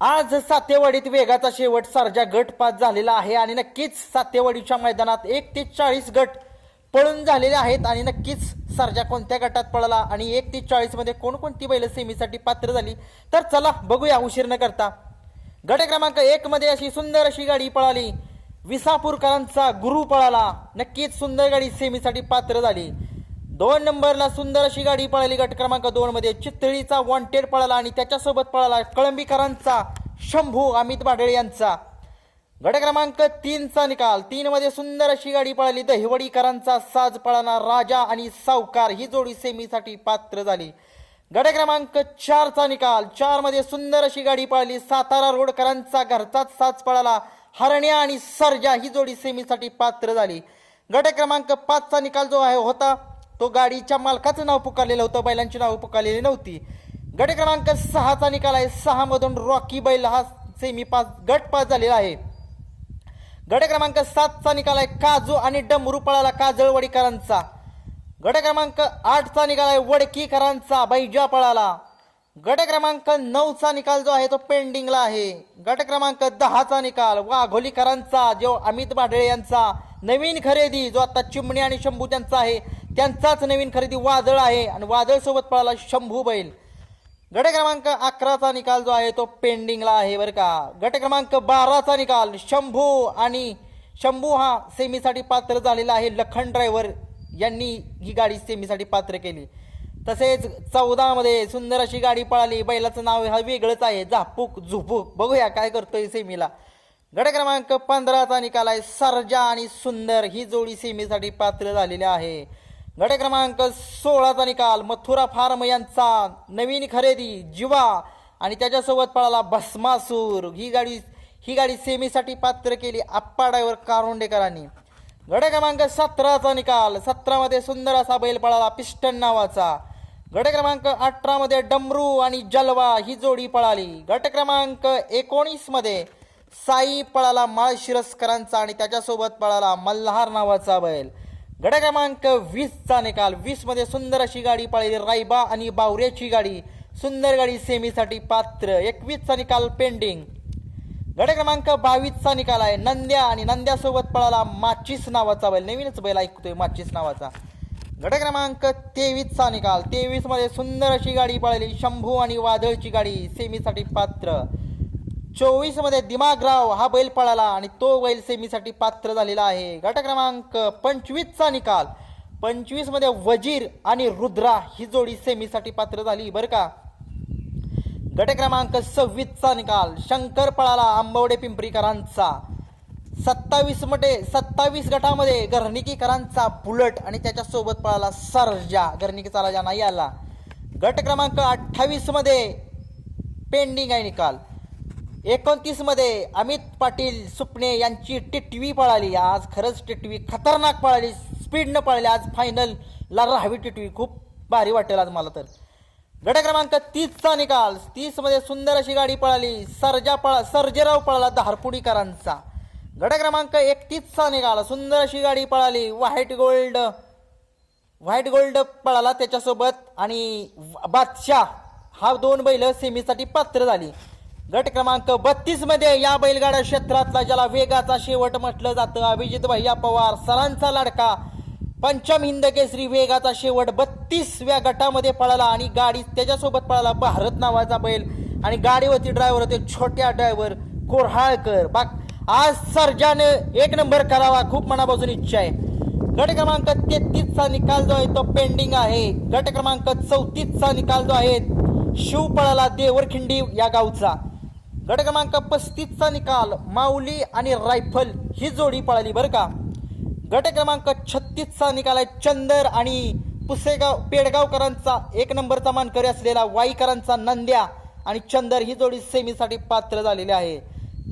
आज सातेवाडीत वेगाचा शेवट सारजा गट पास झालेला आहे आणि नक्कीच सातेवाडीच्या मैदानात एक ते चाळीस गट पळून झालेले आहेत आणि नक्कीच सारजा कोणत्या गटात पळाला आणि एक ते चाळीसमध्ये कोणकोणती बैल सेमीसाठी पात्र झाली? तर चला बघूया उशीर न करता. गट क्रमांक एक मध्ये अशी सुंदर अशी गाडी पळाली. विसापूरकरांचा गुरु पळाला. नक्कीच सुंदर गाडी सेमीसाठी पात्र झाली. दोन नंबरला सुंदर अशी गाडी पळाली. गट क्रमांक दोन मध्ये चितळीचा वॉन्टेड पळाला आणि त्याच्यासोबत पळाला कळंबीकरांचा शंभू अमित भाडळे यांचा. गट क्रमांक तीनचा निकाल. तीन मध्ये सुंदर अशी गाडी पळाली. दहिवडीकरांचा साज पळाला राजा आणि सावकार. ही जोडी सेमीसाठी पात्र झाली. गट क्रमांक चारचा निकाल. चारमध्ये सुंदर अशी गाडी पळाली. सातारा रोडकरांचा घरचाच साज पळाला. हरण्या आणि सर्जा ही जोडी सेमीसाठी पात्र झाली. गट क्रमांक पाचचा निकाल जो आहे होता तो गाडीच्या मालकाचं नाव पुकारलेलं होतं बैलांची नावं पुकारलेली नव्हती. गट क्रमांक सहाचा निकाल आहे. सहा मधून रॉकी बैल हा सेमी पास गट पास झालेला आहे. गट क्रमांक सातचा निकाल आहे. काजू आणि डमरू पळाला काजळवडीकरांचा. गट क्रमांक आठचा निकाल आहे. वडकीकरांचा बैजा पळाला. गट क्रमांक नऊचा निकाल जो आहे तो पेंडिंगला आहे. गट क्रमांक दहाचा निकाल वाघोलीकरांचा जो अमित भाडळे यांचा नवीन खरेदी जो आता चिमणी आणि शंभू त्यांचा आहे त्यांचाच नवीन खरेदी वादळ आहे आणि वादळसोबत पळाला शंभू बैल. गट क्रमांक अकराचा निकाल जो आहे तो पेंडिंगला आहे बरं का. गट क्रमांक बाराचा निकाल शंभू आणि शंभू हा सेमीसाठी पात्र झालेला आहे. लखन ड्रायव्हर यांनी ही गाडी सेमीसाठी पात्र केली. तसेच चौदामध्ये सुंदर अशी गाडी पळाली. बैलाचं नाव हा वेगळंच आहे. झापूक झुपूक. बघूया काय करतोय सेमीला. गट क्रमांक पंधराचा निकाल आहे. सर्जा आणि सुंदर ही जोडी सेमीसाठी पात्र झालेली आहे. गट क्रमांक सोळाचा निकाल मथुरा फार्म यांचा नवीन खरेदी जिवा. आणि त्याच्यासोबत पळाला भस्मासूर. ही गाडी ही गाडी सेमीसाठी पात्र केली आप्पा ड्रायव्हर कारोंडेकरांनी. गट क्रमांक सतराचा निकाल. सतरामध्ये सुंदर असा बैल पळाला पिस्टन नावाचा. गट क्रमांक अठरामध्ये डमरू आणि जलवा ही जोडी पळाली. गट क्रमांक एकोणीसमध्ये साई पळाला माळशिरस्करांचा आणि त्याच्यासोबत पळाला मल्हार नावाचा बैल. गड क्रमांक वीसचा निकाल. वीसमध्ये सुंदर अशी गाडी पळाली. रायबा आणि बावऱ्याची गाडी. सुंदर गाडी सेमीसाठी पात्र. एकवीसचा निकाल पेंडिंग. गड क्रमांक बावीसचा निकाल आहे. नंद्या आणि नंद्यासोबत पळाला माचीस नावाचा बैल. नवीनच बैल ऐकतोय माचीस नावाचा. गड क्रमांक तेवीसचा निकाल. तेवीसमध्ये सुंदर अशी गाडी पळाली. शंभू आणि वादळची गाडी सेमीसाठी पात्र. चोवीसमध्ये दिमागराव हा बैल पळाला आणि तो बैल सेमीसाठी पात्र झालेला आहे. गट क्रमांक पंचवीसचा निकाल. पंचवीसमध्ये वजीर आणि रुद्रा ही जोडी सेमीसाठी पात्र झाली बरं का? गट क्रमांक सव्वीसचा निकाल. शंकर पळाला आंबवडे पिंपरीकरांचा. सत्तावीसमध्ये सत्तावीस गटामध्ये गर्णिकीकरांचा बुलट आणि त्याच्यासोबत पळाला सर्जा. गर्णिकीचा राजा नाही आला. गट क्रमांक अठ्ठावीसमध्ये पेंडिंग आहे निकाल. एकोणतीसमध्ये अमित पाटील सुपणे यांची टिटवी पळाली. आज खरंच टिटवी खतरनाक पळाली. स्पीडनं पळाली. आज फायनलला राहावी टिटवी. खूप भारी वाटेल आज मला तर. गट क्रमांक तीसचा निकाल. तीसमध्ये सुंदर अशी गाडी पळाली. सर्जा पळा सर्जेराव पळाला धारपुडीकरांचा. गट क्रमांक एकतीसचा निकाल. सुंदर अशी गाडी पळाली. व्हाईट गोल्ड व्हाईट गोल्ड पळाला त्याच्यासोबत आणि बादशाह हा दोन बैल सेमीसाठी पात्र झाली. गट क्रमांक बत्तीसमध्ये या बैलगाडा क्षेत्रातला ज्याला वेगाचा शेवट म्हटलं जातं अभिजित भैया पवार सरांचा लाडका. पंचम हिंद केसरी वेगाचा शेवट बत्तीसव्या गटामध्ये पळाला आणि गाडी त्याच्यासोबत पळाला भारत नावाचा बैल. आणि गाडीवरती ड्रायव्हर होते छोट्या ड्रायव्हर कोऱ्हाळकर बाग आज सर्जाने एक नंबर करावा खूप मनापासून इच्छा आहे. गट क्रमांक तेहतीसचा निकाल जो आहे तो पेंडिंग आहे. गट क्रमांक चौतीसचा निकाल जो आहे शिव पळाला देवरखिंडी या गावचा. गट क्रमांक पस्तीसचा निकाल माऊली आणि रायफल ही जोडी पळाली बरं का. गट क्रमांक छत्तीसचा निकाल आहे चंदर आणि पुसेगाव पेडगावकरांचा एक नंबरचा मानकरी असलेला वाईकरांचा नंद्या आणि चंदर ही जोडी सेमीसाठी पात्र झालेली आहे.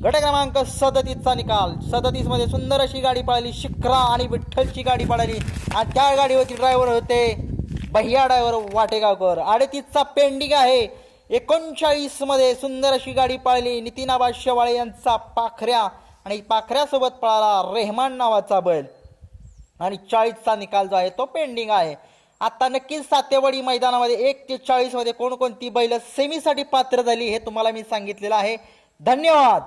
गट क्रमांक सदतीसचा निकाल सदतीसमध्ये सुंदर अशी गाडी पळाली शिखरा आणि विठ्ठलची गाडी पळाली आणि त्या गाडीवरती ड्रायव्हर होते भैया ड्रायव्हर वाटेगावकर. अडतीसचा पेंडिंग आहे. एकोणचाळीसमध्ये सुंदर अशी गाडी पाळली. नितीन आबा शेवाळे यांचा पाखऱ्या आणि पाखऱ्यासोबत पळाला रेहमान नावाचा बैल. आणि चाळीसचा निकाल जो आहे तो पेंडिंग आहे. आता नक्कीच सातेवाडी मैदानामध्ये एक ते चाळीसमध्ये कोणकोणती बैल सेमीसाठी पात्र झाली हे तुम्हाला मी सांगितलेलं आहे. धन्यवाद!